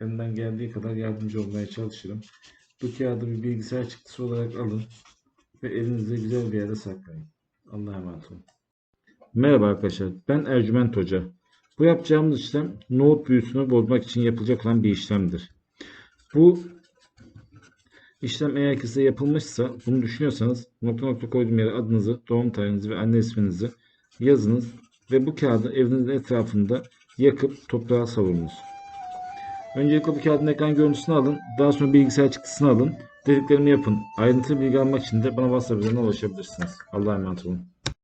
Elimden geldiği kadar yardımcı olmaya çalışırım. Bu kağıdı bir bilgisayar çıktısı olarak alın ve elinizde güzel bir yere saklayın. Allah'a emanet olun. Merhaba arkadaşlar, ben Ercüment Hoca. Bu yapacağımız işlem nohut büyüsünü bozmak için yapılacak olan bir işlemdir. Bu işlem eğer size yapılmışsa, bunu düşünüyorsanız nokta nokta koyduğum yere adınızı, doğum tarihinizi ve anne isminizi yazınız ve bu kağıdı evinizin etrafında yakıp toprağa savurunuz. Öncelikle bu kağıdın ekran görüntüsünü alın. Daha sonra bilgisayar çıktısını alın. Dediklerimi yapın. Ayrıntılı bilgi almak için de bana WhatsApp üzerinden ulaşabilirsiniz. Allah'a emanet olun.